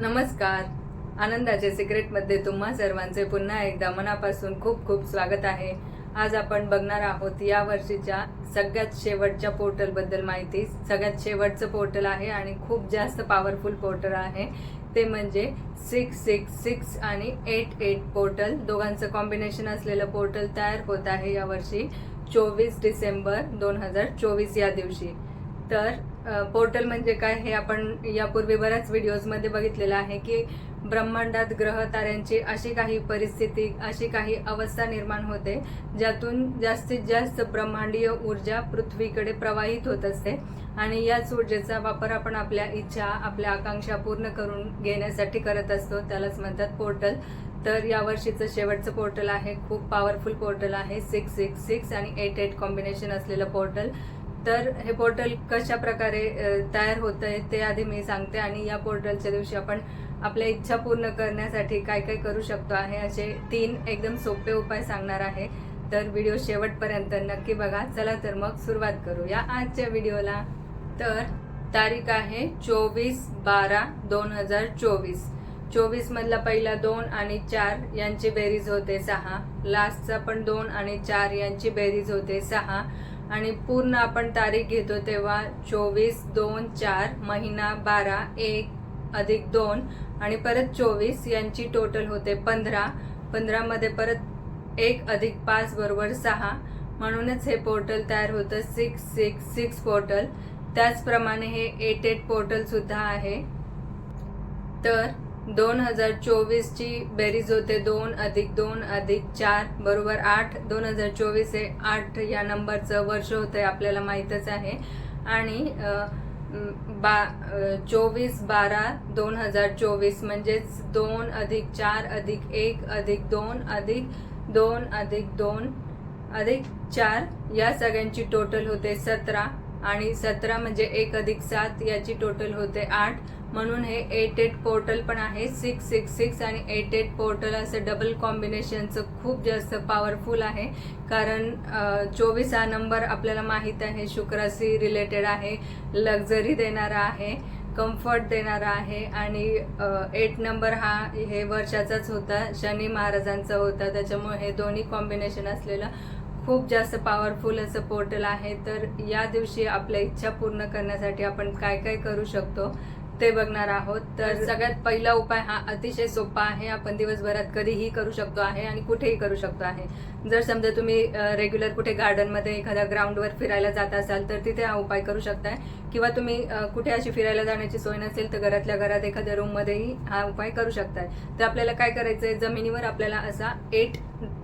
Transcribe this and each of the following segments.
नमस्कार. आनंदाचे सिक्रेटमध्ये तुम्हा सर्वांचे पुन्हा एकदा मनापासून खूप खूप स्वागत आहे. आज आपण बघणार आहोत या वर्षीच्या सगळ्यात शेवटच्या पोर्टलबद्दल माहिती. सगळ्यात शेवटचं पोर्टल आहे आणि खूप जास्त पॉवरफुल पोर्टल आहे. ते म्हणजे सिक्स सिक्स सिक्स आणि एट एट पोर्टल दोघांचं कॉम्बिनेशन असलेलं पोर्टल तयार होत आहे यावर्षी चोवीस डिसेंबर दोन हजार चोवीस या दिवशी. तर पोर्टल म्हणजे काय हे आपण यापूर्वी बऱ्याच व्हिडिओजमध्ये बघितलेलं आहे की ब्रह्मांडात ग्रह ताऱ्यांची अशी काही परिस्थिती अशी काही अवस्था निर्माण होते ज्यातून जास्तीत जास्त ब्रह्मांडीय ऊर्जा पृथ्वीकडे प्रवाहित होत असते. आणि याच ऊर्जेचा वापर आपण आपल्या इच्छा आपल्या आकांक्षा पूर्ण करून घेण्यासाठी करत असतो. त्यालाच म्हणतात पोर्टल. तर यावर्षीचं शेवटचं पोर्टल आहे. खूप पॉवरफुल पोर्टल आहे. सिक्स सिक्स सिक्स आणि एट एट कॉम्बिनेशन असलेलं पोर्टल. तर हे पोर्टल कशा प्रकारे तयार होत आहे ते आधी मी सांगते आणि या पोर्टलच्या दिवशी आपण आपल्या इच्छा पूर्ण करण्यासाठी काय काय करू शकतो आहे असे तीन एकदम सोपे उपाय सांगणार आहे. तर व्हिडिओ शेवटपर्यंत नक्की बघा. चला तर मग सुरुवात करूया आजच्या व्हिडिओला. तर तारीख आहे चोवीस बारा दोन हजार चोवीस. चोवीस मधला पहिला दोन आणि चार यांची बेरीज होते सहा. लास्टचा पण दोन आणि चार यांची बेरीज होते सहा. आणि पूर्ण आपण तारीख घेतो तेव्हा चोवीस दोन चार महिना बारा एक अधिक दोन आणि परत चोवीस यांची टोटल होते पंधरा. पंधरामध्ये परत एक अधिक पाच बरोबर सहा. म्हणूनच हे पोर्टल तयार होतं सिक्स सिक्स सिक्स पोर्टल त्याचप्रमाणे हे एट एट पोर्टलसुद्धा आहे. तर दोन हजार चोवीसची बेरीज होते दोन अधिक दोन अधिक चार बरोबर आठ. दोन हजार चोवीस हे आठ या नंबरचं वर्ष होतंय आपल्याला माहीतच आहे. आणि बा चोवीस बारा दोन हजार चोवीस म्हणजेच दोन अधिक चार अधिक एक अधिक दोन अधिक दोन अधिक दोन अधिक चार या सगळ्यांची टोटल होते सतरा. आणि सतरा म्हणजे एक अधिक सात याची टोटल होते आठ. म्हणून हे एट एट पोर्टल पण आहे. सिक्स सिक्स सिक्स आणि एट एट पोर्टल असं डबल कॉम्बिनेशनचं खूप जास्त पॉवरफुल आहे. कारण चोवीस हा नंबर आपल्याला माहीत आहे. शुक्राशी रिलेटेड आहे. लक्झरी देणारा आहे. कम्फर्ट देणारा आहे. आणि एट नंबर हा हे वर्षाचाच होता. शनी महाराजांचा होता. त्याच्यामुळे हे दोन्ही कॉम्बिनेशन असलेलं खूप जास्त पॉवरफुल असं पोर्टल आहे. तर या दिवशी आपल्या इच्छा पूर्ण करण्यासाठी आपण काय काय करू शकतो? ते बघणार आहोत. तर सगळ्यात पहिला उपाय हा अतिशय सोपा आहे. आपण दिवसभरात कधीही करू शकतो आहे आणि कुठेही करू शकतो आहे. जर समजा तुम्ही रेग्युलर कुठे गार्डनमध्ये एखाद्या ग्राउंडवर फिरायला जात असाल तर तिथे हा उपाय करू शकताय. किंवा तुम्ही कुठे अशी फिरायला जाण्याची सोय नसेल तर घरातल्या घरात एखाद्या रूममध्येही हा उपाय करू शकताय. तर आपल्याला काय करायचं आहे जमिनीवर आपल्याला असा एट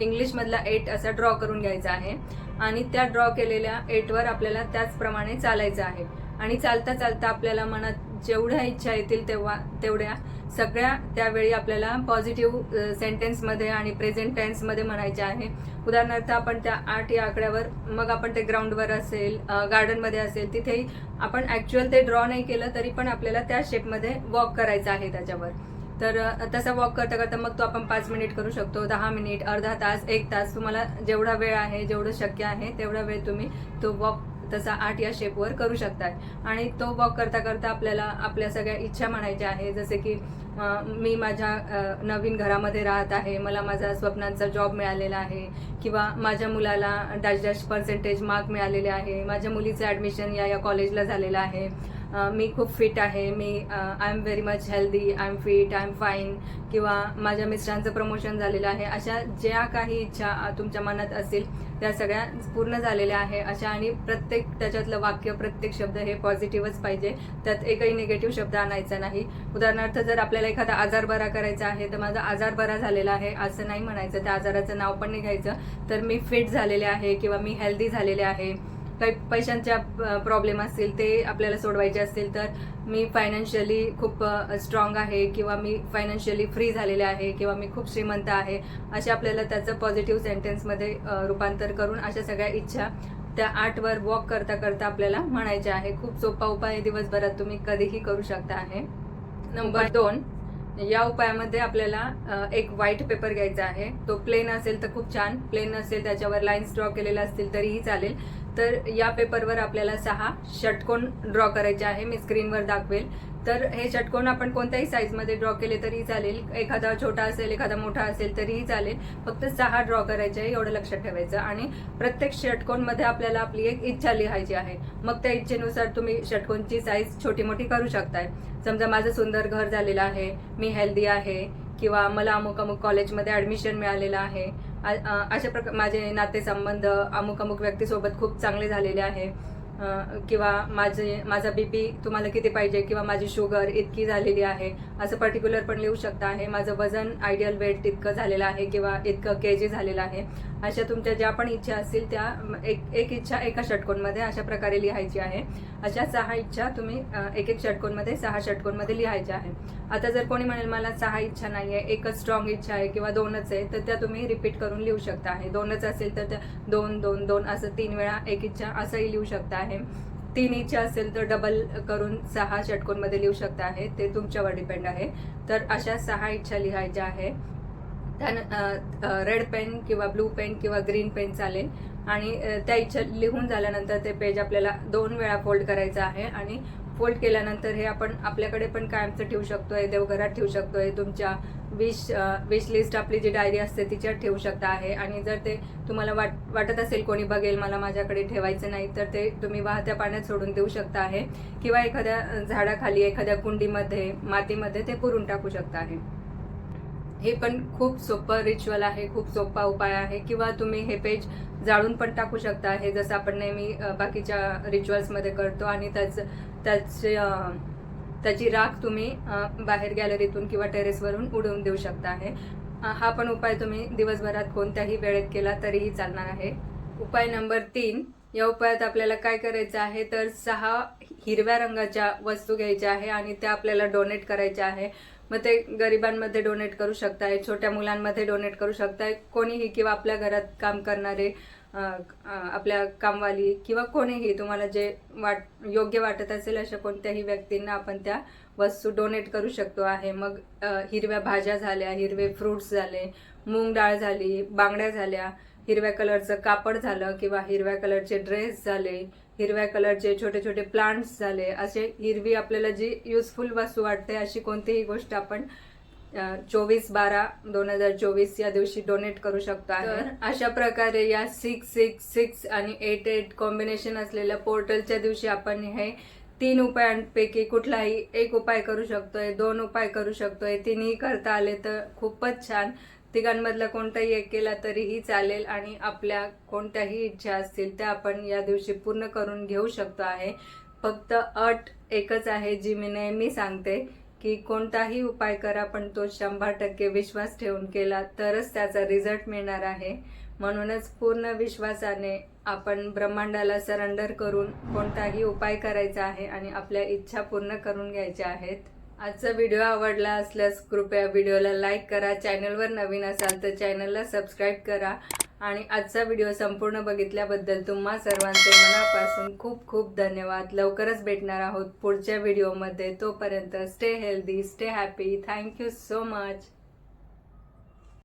इंग्लिशमधला एट असा ड्रॉ करून घ्यायचा आहे. आणि त्या ड्रॉ केलेल्या एटवर आपल्याला त्याचप्रमाणे चालायचं आहे. आणि चालता चालता आपल्याला मनात जेवढ्या इच्छा येतील तेव्हा तेवढ्या. सगळ्या त्यावेळी आपल्याला पॉझिटिव्ह सेंटेन्समध्ये आणि प्रेझेंट टेन्समध्ये म्हणायचे आहे. उदाहरणार्थ आपण त्या आठ या आकड्यावर मग आपण ते ग्राउंडवर असेल गार्डनमध्ये असेल तिथेही आपण ॲक्च्युअल ते ड्रॉ नाही केलं तरी पण आपल्याला त्या शेपमध्ये वॉक करायचं आहे त्याच्यावर. तर तसा वॉक करता करता मग तो आपण पाच मिनिट करू शकतो. दहा मिनिट अर्धा तास एक तास तुम्हाला जेवढा वेळ आहे जेवढं शक्य आहे तेवढा वेळ तुम्ही तो वॉक तसा आठ या शेपवर करू शकतात. आणि तो वॉक करता करता आपल्याला आपल्या सगळ्या इच्छा म्हणायच्या आहे. जसे की मी माझ्या नवीन घरामध्ये राहत आहे. मला माझा स्वप्नांचा जॉब मिळालेला आहे. किंवा माझ्या मुलाला डॅश डॅश पर्सेंटेज मार्क मिळालेले आहे. माझ्या मुलीचं ॲडमिशन या या कॉलेजला झालेलं आहे. मी खूप फिट आहे. मी I am very much healthy I am fit I am fine किंवा माझ्या मिस्टरांचं प्रमोशन झालेलं आहे. अशा ज्या काही इच्छा तुमच्या मनात असतील त्या सगळ्या पूर्ण झालेल्या आहे. अशा आणि प्रत्येक त्याच्यातलं वाक्य प्रत्येक शब्द हे पॉझिटिव्हच पाहिजे. त्यात एकही निगेटिव्ह शब्द आणायचा नाही. उदाहरणार्थ जर आपल्याला एखादा आजार बरा करायचा आहे तर माझा आजार बरा झालेला आहे असं नाही म्हणायचं. त्या आजाराचं नाव पण नाही घ्यायचं. तर मी फिट झालेले आहे किंवा मी हेल्दी झालेले आहे. काही पैशांच्या प्रॉब्लेम असतील ते आपल्याला सोडवायचे असतील तर मी फायनान्शियली खूप स्ट्रॉंग आहे किंवा मी फायनान्शियली फ्री झालेले आहे किंवा मी खूप श्रीमंत आहे असे आपल्याला त्याचं पॉझिटिव्ह सेंटेन्समध्ये रूपांतर करून अशा सगळ्या इच्छा त्या आर्टवर वॉक करता करता आपल्याला म्हणायच्या आहे. खूप सोपा उपाय आहे, दिवसभरात तुम्ही कधीही करू शकता आहे. नंबर दोन या उपायामध्ये आपल्याला एक व्हाईट पेपर घ्यायचा आहे. तो प्लेन असेल तर खूप छान. प्लेन असेल त्याच्यावर लाईन्स ड्रॉ केलेल्या असतील तरीही चालेल. तर या पेपरवर आपल्याला सहा षटकोन ड्रॉ करायचे आहे. मी स्क्रीनवर दाखवेल. तर हे षटकोन आपण कोणत्याही साईजमध्ये ड्रॉ केले तरीही चालेल. एखादा छोटा असेल एखादा मोठा असेल तरीही चालेल. फक्त सहा ड्रॉ करायचे आहे एवढं लक्षात ठेवायचं. आणि प्रत्येक षटकोनमध्ये आपल्याला आपली एक इच्छा लिहायची आहे. मग त्या इच्छेनुसार तुम्ही षटकोनची साईज छोटी मोठी करू शकताय. समजा माझं सुंदर घर झालेलं आहे. मी हेल्दी आहे. किंवा मला अमुक अमुक कॉलेजमध्ये ॲडमिशन मिळालेलं आहे. अशा प्रकार माझे नातेसंबंध अमुक अमुक व्यक्तीसोबत खूप चांगले झालेले आहे. किंवा माझे माझा बी पी तुम्हाला किती पाहिजे किंवा माझी शुगर इतकी झालेली आहे असं पर्टिक्युलर पण लिहू शकता आहे. माझं वजन आयडियल वेट इतकं झालेलं आहे किंवा इतकं के जी झालेलं आहे. अशा तुमच्या ज्या पण इच्छा असतील त्या एक एक इच्छा एका षटकोनमध्ये अशा प्रकारे लिहायची आहे. अशा सहा इच्छा तुम्ही एक एक षटकोनमध्ये सहा षटकोनमध्ये लिहायच्या आहे. आता जर कोणी म्हणेल मला सहा इच्छा नाही आहे एकच स्ट्रॉंग इच्छा आहे किंवा दोनच आहे तर त्या तुम्ही रिपीट करून लिहू शकता आहे. दोनच असेल तर त्या दोन दोन दोन असं तीन वेळा एक इच्छा असंही लिहू शकता आहे. तीन इच्छा असेल तर डबल करून सहा षटकोनमध्ये लिहू शकता आहे. ते तुमच्यावर डिपेंड आहे. तर अशा सहा इच्छा लिहायच्या आहे. त्यानं रेड पेन किंवा ब्लू पेन किंवा ग्रीन पेन चालेल. आणि त्या इच्छा लिहून झाल्यानंतर ते पेज आपल्याला दोन वेळा फोल्ड करायचं आहे. आणि फोल्ड केल्यानंतर हे आपण आपल्याकडे पण कायमचं ठेवू शकतोय देवघरात ठेवू शकतोय. तुमच्या विश विश लिस्ट आपली जी डायरी असते तिच्यात ठेवू शकता आहे. आणि जर ते तुम्हाला वाट वाटत असेल कोणी बघेल मला माझ्याकडे ठेवायचं नाही तर ते तुम्ही वाहत्या पाण्यात सोडून देऊ शकता आहे. किंवा एखाद्या झाडाखाली एखाद्या कुंडीमध्ये मातीमध्ये ते पुरून टाकू शकता आहे. हे पण खूप सोपं रिच्युअल आहे खूप सोपा उपाय आहे. किंवा तुम्ही हे पेज जाळून पण टाकू शकता. हे जसं आपण नेहमी बाकीच्या रिच्युअल्समध्ये करतो आणि त्याच त्याचे त्याची राख तुम्ही बाहेर गॅलरीतून किंवा टेरेसवरून उडवून देऊ शकता आहे हा पण उपाय तुम्ही दिवसभरात कोणत्याही वेळेत केला तरीही चालणार आहे. उपाय नंबर तीन या उपायात आपल्याला काय करायचं आहे? तर सहा हिरव्या रंगाच्या वस्तू घ्यायच्या आहे आणि त्या आपल्याला डोनेट करायच्या आहे. मग ते गरिबांमध्ये डोनेट करू शकताय छोट्या मुलांमध्ये डोनेट करू शकताय कोणीही किंवा आपल्या घरात काम करणारे आपल्या कामवाली किंवा कोणीही तुम्हाला जे वाट योग्य वाटत असेल अशा कोणत्याही व्यक्तींना आपण त्या वस्तू डोनेट करू शकतो आहे. मग हिरव्या भाज्या झाल्या हिरवे फ्रुट्स झाले मूग डाळ झाली बांगड्या झाल्या हिरव्या कलरचं कापड झालं किंवा हिरव्या कलरचे ड्रेस झाले हिरव्या कलरचे छोटे छोटे प्लांट्स झाले. असे हिरवी आपल्याला जी युजफुल वस्तू वाटते अशी कोणतीही गोष्ट आपण चोवीस बारा दोन हजार चोवीस या दिवशी डोनेट करू शकतो तर अशा प्रकारे या सिक्स सिक्स सिक्स आणि एट एट कॉम्बिनेशन असलेल्या पोर्टलच्या दिवशी आपण हे तीन उपायांपैकी कुठलाही एक उपाय करू शकतोय दोन उपाय करू शकतोय तिन्ही करता आले तर खूपच छान. तिघांमधला कोणताही एक केला तरीही चालेल आणि आपल्या कोणत्याही इच्छा असतील त्या आपण या दिवशी पूर्ण करून घेऊ शकतो आहे. फक्त अट एकच आहे जी मी नेहमी सांगते की कोणताही उपाय करा पण तो शंभर टक्के विश्वास ठेवून केला तरच त्याचा रिझल्ट मिळणार आहे. म्हणूनच पूर्ण विश्वासाने आपण ब्रह्मांडाला सरेंडर करून कोणताही उपाय करायचा आहे आणि आपल्या इच्छा पूर्ण करून घ्यायच्या आहेत. आजचा व्हिडिओ आवडला असल्यास कृपया व्हिडिओला लाईक करा. चॅनलवर नवीन असाल तर चॅनलला सबस्क्राईब करा. आणि आजचा व्हिडिओ संपूर्ण बघितल्याबद्दल तुम्हा सर्वांचे मनापासून खूप खूप धन्यवाद. लवकरच भेटणार आहोत पुढच्या व्हिडिओमध्ये. तोपर्यंत stay healthy stay happy thank you so much